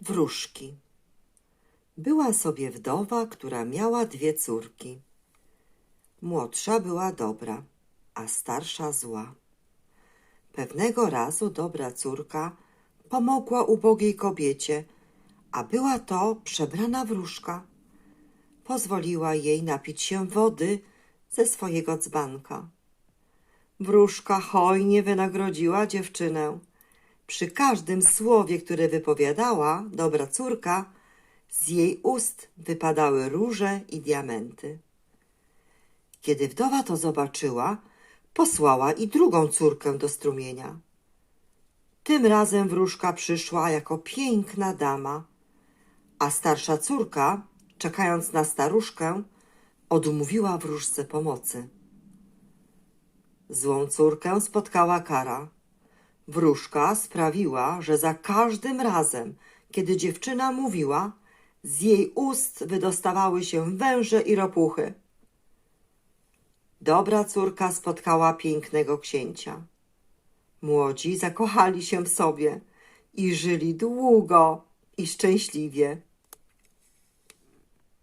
Wróżki. Była sobie wdowa, która miała dwie córki. Młodsza była dobra, a starsza zła. Pewnego razu dobra córka pomogła ubogiej kobiecie, a była to przebrana wróżka. Pozwoliła jej napić się wody ze swojego dzbanka. Wróżka hojnie wynagrodziła dziewczynę. Przy każdym słowie, które wypowiadała dobra córka, z jej ust wypadały róże i diamenty. Kiedy wdowa to zobaczyła, posłała i drugą córkę do strumienia. Tym razem wróżka przyszła jako piękna dama, a starsza córka, czekając na staruszkę, odmówiła wróżce pomocy. Złą córkę spotkała kara. Wróżka sprawiła, że za każdym razem, kiedy dziewczyna mówiła, z jej ust wydostawały się węże i ropuchy. Dobra córka spotkała pięknego księcia. Młodzi zakochali się w sobie i żyli długo i szczęśliwie.